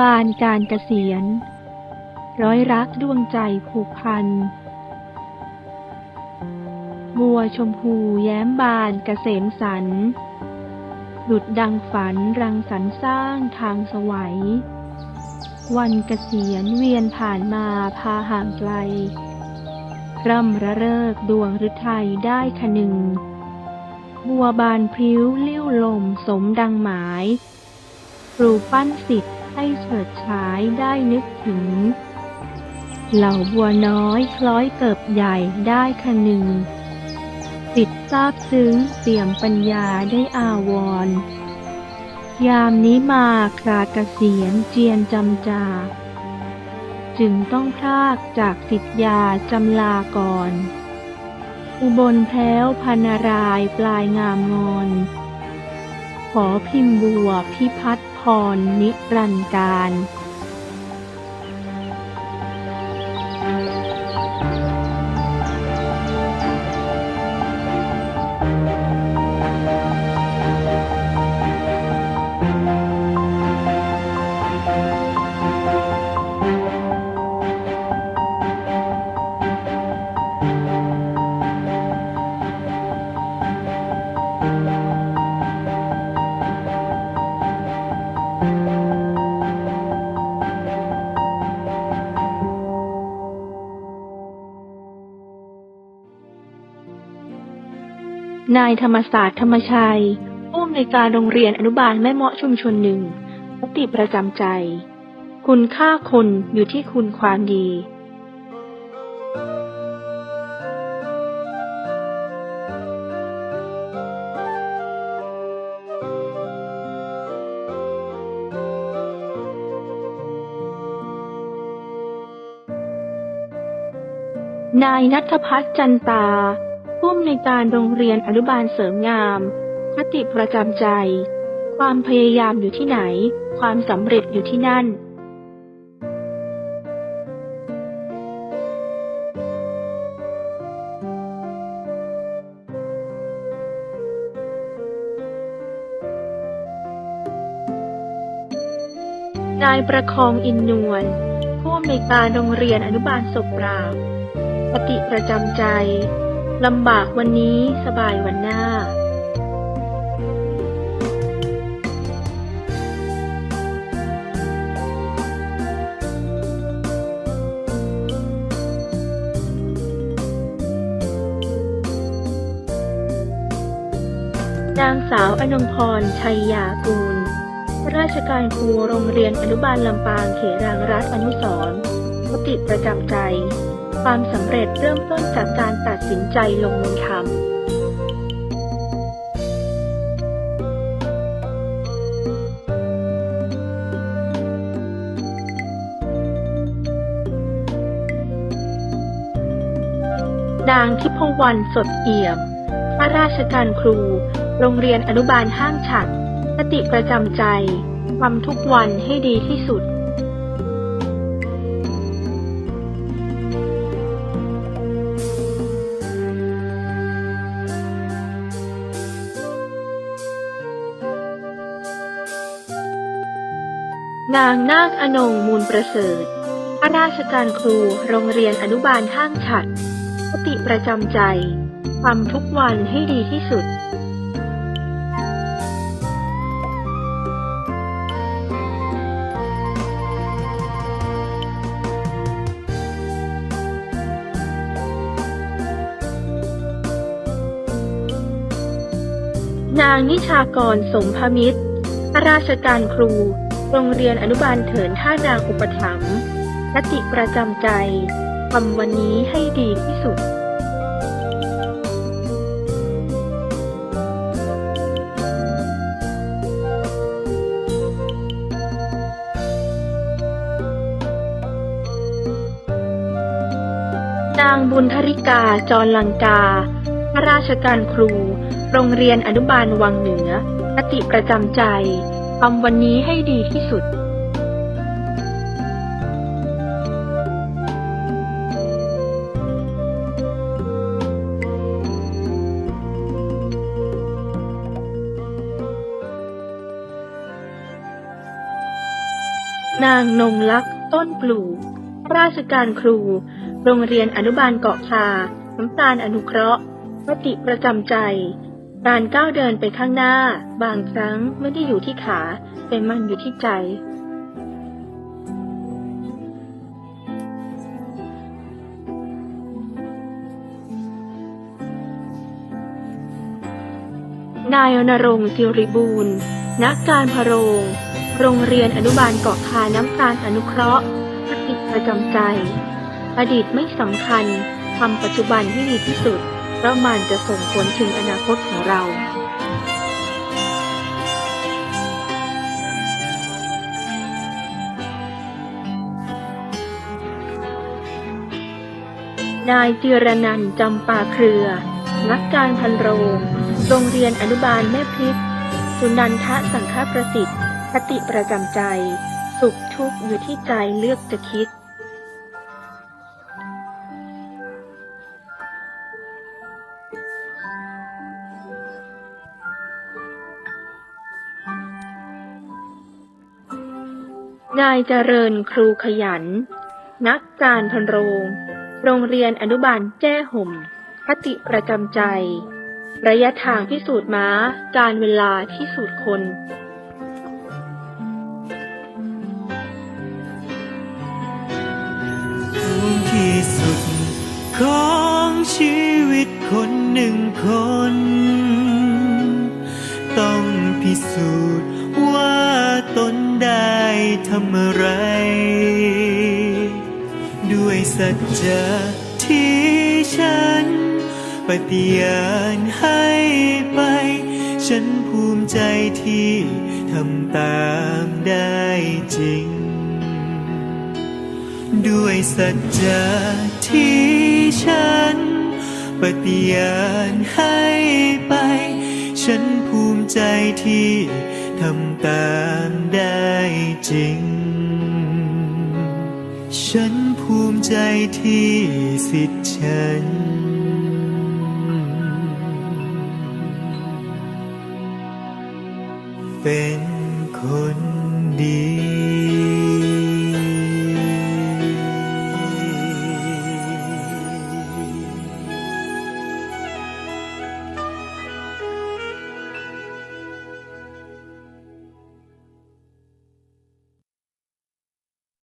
บานการเกษียณ ร้อยรักดวงใจผูกพัน บัวชมพูแย้มบานเกษมสันหลุดดังฝันรังสรรสร้างทางสวัย วันเกษียณเวียนผ่านมาพาห่างไกล ร่ำระเริกดวงฤทัยได้คนึง บัวบานพริ้วเลิ้ยวลมสมดังหมาย ปลูกปั้นสิทธิ์ ให้เฉิดฉายได้นึกถึง เหล่าบัวน้อยคล้อยเกิบใหญ่ได้คนึงสิทธิ์ทราบซึ้งเปี่ยมปัญญาได้อาวรณ์ยามนี้มาคราเกษียณเจียนจำจา จึงต้องพรากจากสิทธยาจำลาก่อน อุบลแพ้วพันารายปลายงามงอน ขอพิมพ์บัวพิพัฒน์ รนิรันดร์การ นายธรรมศาสตร์ธรรมชัย ผู้อำนวยการโรงเรียนอนุบาลแม่เมาะชุมชนหนึ่งคติประจำใจ คุณค่าคนอยู่ที่คุณความดี นายนัทพัฒน์จันตา ผู้อำนวยการโรงเรียนอนุบาลเสริมงามคติประจำใจ ความพยายามอยู่ที่ไหน ความสำเร็จอยู่ที่นั่นนายประคองอินนวลผู้อำนวยการโรงเรียนอนุบาลศพปราบคติประจำใจ ลำบากวันนี้สบายวันหน้านางสาวอนงพร ชัยยากูล ราชการครูโรงเรียนอนุบาลลำปางเขรางรัฐอนุสรณ์คติประจำใจ ความสำเร็จเริ่มต้นจากการตัดสินใจลงมือทำนางทิพวรรณสดเอี่ยม ข้าราชการครู โรงเรียนอนุบาลห้างฉัดคติประจำใจ ทำทุกวันให้ดีที่สุด นางนาคอนงมูลประเสริฐข้าราชการครูโรงเรียนอนุบาลห้างฉัดคติประจำใจทำทุกวันให้ดีที่สุด นางนิชากรสมพมิตรข้าราชการครู โรงเรียนอนุบาลเถินท่านางอุปถัมภ์คติประจำใจ ทำวันนี้ให้ดีที่สุดนางบุญธริกา จรลังกา ข้าราชการครู โรงเรียนอนุบาลวังเหนือคติประจำใจ ทำวันนี้ให้ดีที่สุดนางนงลักษ์ต้นปลูกราชการครู โรงเรียนอนุบาลเกาะคาน้ำตาลอนุเคราะห์มติประจำใจ การก้าวเดินไปข้างหน้า บางครั้งไม่ได้อยู่ที่ขา แต่มันอยู่ที่ใจ นายนรงค์สิริบูรณ์ นักการพะโรง โรงเรียนอนุบาลเกาะคาน้ำตาลอนุเคราะห์คติประจำใจ อดีตไม่สำคัญทำปัจจุบันให้ดีที่สุด ราะมันจะส่งผลถึงอนาคตของเรานายจิรนันจำปาเครือ นักการพันโรง โรงเรียนอนุบาลแม่พริกสุนันทะสังฆประสิทธิ์คติประจำใจ สุขทุกข์อยู่ที่ใจเลือกจะคิด นายเจริญครูขยัน นักการพันโรง โรงเรียนอนุบาลแจ้ห่มคติประจำใจ ระยะทางพิสูจน์ม้า การเวลาพิสูจน์คนสูงที่สุดของชีวิตคนหนึ่งคน ต้องพิสูจน์ ทำอะไร ด้วยสัจจะที่ฉัน ปฏิญาณให้ไป ฉันภูมิใจที่ทำตามได้จริง ด้วยสัจจะที่ฉัน ปฏิญาณให้ไป ฉันภูมิใจที่ ทำตามได้จริง ฉันภูมิใจที่สิทธิ์ฉัน เป็นคนดี